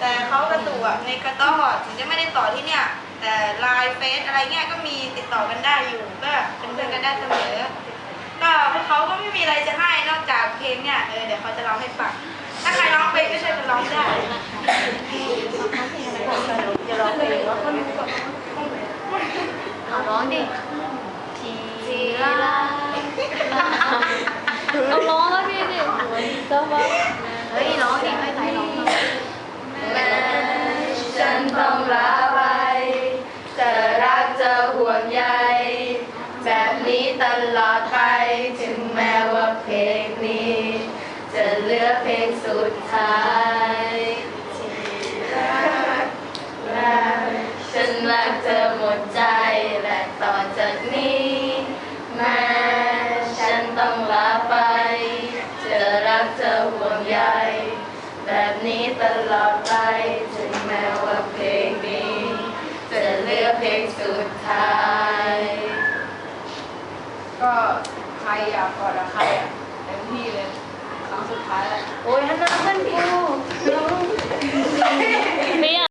แต่เขากระตุกอะในกระต้อถึงจะไม่ได้ต่อที่เนี่ยแต่ไลน์เฟซอะไรเงี้ยก็มีติดต่อกันได้อยู่ก็เป็นเพื่อนกันได้เสมอก็พวกเขาก็ไม่มีอะไรจะให้นอกจากเพลงเนี่ยเออเดี๋ยวเขาจะร้องให้ฟังถ้าใครร้องเป็นก็ช่วยกันร้องได้อย่าร้องเพลงว่าคนร้องดิ ลอดไป ถึงแม้ว่าเพลงนี้ จะเหลือเพลงสุดท้ายรักฉันรักเธอหมดใจและต่อจากนี้แม้ฉันต้องลาไป จะรักเธอห่วงใยแบบนี้ตลอดไป ถึงแม้ว่าเพลงนี้ จะเหลือเพลงสุดท้าย ก็ใครอยากกอดกับใครอะเต็มที่เลยครั้งสุดท้ายแล้ว โอ้ยฮันนาเพื่อนกู